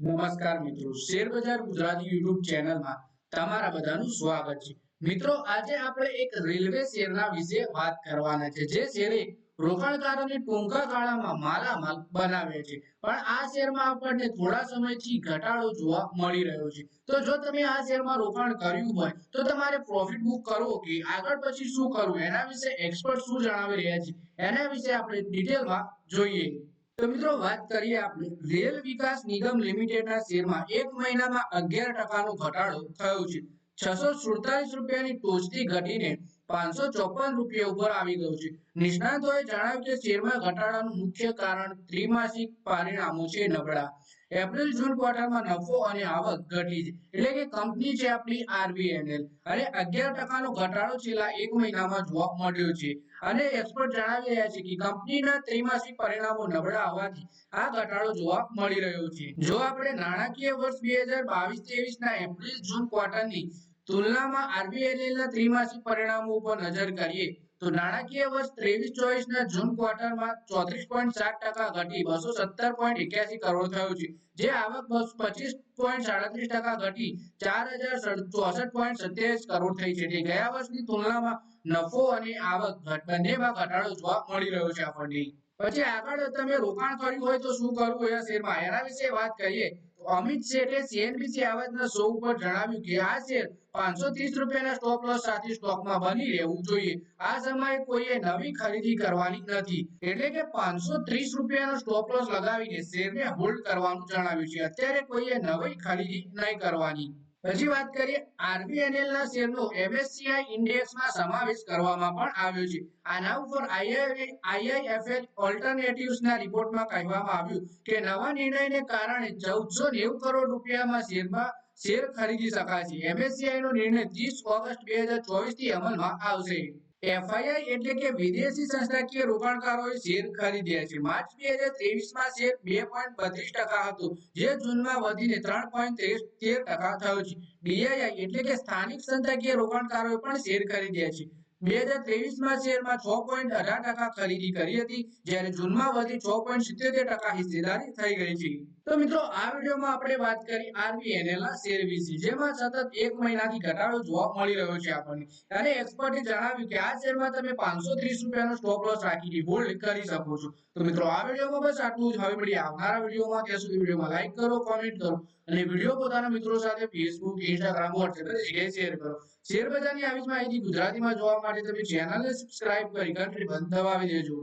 નમસ્કાર મિત્રો. શેરબજાર ગુજરાતી યુટ્યુબ ચેનલમાં તમારા બધાનું સ્વાગત છે. મિત્રો, આજે આપણે એક રેલવે શેરના વિશે વાત કરવાના છે. જે શેરે રોકાણકારોને ટૂંકા ગાળામાં માલામાલ બનાવે છે. પણ આ શેરમાં આપણને થોડા સમયથી ઘટાડો જોવા મળી રહ્યો છે. તો જો તમે આ શેરમાં રોકાણ કર્યું હોય, તો તમારે પ્રોફિટ બુક કરવો કે આગળ પછી શું કરવું? એના વિશે એક્સપર્ટ શું જણાવી રહ્યા છે? એના વિશે આપણે ડિટેલમાં જોઈએ. મિત્રો વાત કરીએ આપણે રેલ વિકાસ નિગમ લિમિટેડના શેરમાં. એક મહિનામાં અગિયાર ટકાનો ઘટાડો થયો છે. છસો સુડતાલીસ રૂપિયાની ટોચથી ઘટીને પાંચસો ચોપન રૂપિયા ઉપર આવી ગયું છે. નિષ્ણાંતોએ જણાવ્યું કે શેરમાં ઘટાડાનું મુખ્ય કારણ ત્રિમાસિક પરિણામો છે નબળા. એપ્રિલ જૂન ક્વાર્ટરમાં નફો અને આવક ઘટી છે. એટલે કે કંપની છે આપણી આરબીએનએલ. અને અગિયાર ટકાનો ઘટાડો છેલ્લા એક મહિનામાં જોવા મળ્યો છે. અને એક્સપર્ટ જણાવી રહ્યા છે કે કંપનીના ત્રિમાસિક પરિણામો નબળા આવવાથી આ ઘટાડો જોવા મળી રહ્યો છે. જો આપણે નાણાકીય વર્ષ બે હજાર બાવીસ તેવીસના એપ્રિલ જૂન ક્વાર્ટરની તુલનામાં આરબીએનએલ ના ત્રિમાસિક પરિણામો ઉપર નજર કરીએ તો નાણાકીય વર્ષ ત્રેવીસ ચોવીસ ના જૂન ક્વાર્ટરમાં ચોત્રીસ પોઈન્ટ સાત ટકા ઘટી બસો સત્તર પોઈન્ટ એક્યાસી કરોડ થયું છે. જે આવક પચીસ પોઈન્ટ સાડત્રીસ ટકા ઘટી ચાર હજાર ચોસઠ પોઈન્ટ સત્યાવીસ કરોડ થઈ છે. ગયા વર્ષની તુલનામાં નફો અને આવક બંનેમાં ઘટાડો જોવા મળી રહ્યો છે આપણને. પછી આગળ તમે રોકાણ કર્યું હોય તો શું કરવું? એ શેરમાં એના વિશે વાત કરીએ. અમિત શેઠે સીએનબીસી આવાજના શો ઉપર જણાવ્યું કે આ શેર પાંચસો ત્રીસ રૂપિયાના સ્ટોપ લોસ સાથે સ્ટોકમાં બની રહેવું જોઈએ. આ સમયે કોઈએ નવી ખરીદી કરવાની નથી. એટલે કે પાંચસો ત્રીસ રૂપિયાનો સ્ટોપ લોસ લગાવીને શેરને હોલ્ડ કરવાનું જણાવ્યું છે. અત્યારે કોઈએ નવી ખરીદી નહીં કરવાની. પછી વાત કરીએ આરબીએનએલ ના શેરનો એમએસસીઆઈ ઇન્ડેક્સમાં સમાવેશ કરવામાં પણ આવ્યો છે. આના ઉપર આઈઆઈએફએલ ઓલ્ટરનેટિવ્સ ના રિપોર્ટમાં કહેવામાં આવ્યું કે નવા નિર્ણયને કારણે ચૌદસો નેવું કરોડ રૂપિયામાં શેરમાં શેર ખરીદી શકાય છે એમએસસીઆઈ નો નિર્ણય ત્રીસ ઓગસ્ટ બે હજાર ચોવીસથી અમલમાં આવશે. એફઆઈઆઈ એટલે કે વિદેશી સંસ્થાકીય રોકાણકારોએ શેર ખરીદ્યા છે. માર્ચ બે હજાર ત્રેવીસમાં શેર બે પોઈન્ટ બત્રીસ ટકા હતું, જે જૂનમાં વધીને ત્રણ પોઈન્ટ તેર ટકા થયો છે. ડીઆઈઆઈ એટલે કે સ્થાનિક સંસ્થાકીય રોકાણકારોએ પણ શેર ખરીદ્યા છે. બે હજાર ત્રેવીસમાં શેરમાં છ પોઈન્ટ અઢાર ટકા ખરીદી કરી હતી, જ્યારે જૂનમાં વધી છ પોઈન્ટ સિત્તેર ટકા હિસ્સેદારી થઈ ગઈ છે. તો મિત્રો, આ વિડીયોમાં આપણે વાત કરી આરબીએનએલ ના શેર વિશે, જેમાં સતત એક મહિનાથી ઘટાડો જોવા મળી રહ્યો છે આપણને. અને એક્સપર્ટે જણાવ્યું કે આ શેરમાં તમે પાંચસો ત્રીસ રૂપિયાનો સ્ટોપ લોસ રાખીને હોલ્ડ કરી શકો છો. તો મિત્રો, આ વિડીયોમાં બસ આટલું જ. હવે મળી આવનારા વિડીયોમાં. ત્યાં સુધી વિડીયોમાં લાઈક કરો, કોમેન્ટ કરો અને વીડિયો પોતાના મિત્રો સાથે ફેસબુક ઇન્સ્ટાગ્રામ વોટ્સએપ શેર કરો. શેર બજારની આવી જ માહિતી ગુજરાતીમાં જોવા માટે તમે ચેનલને સબસ્ક્રાઇબ કરી ઘંટડી બંધ દબાવી દેજો.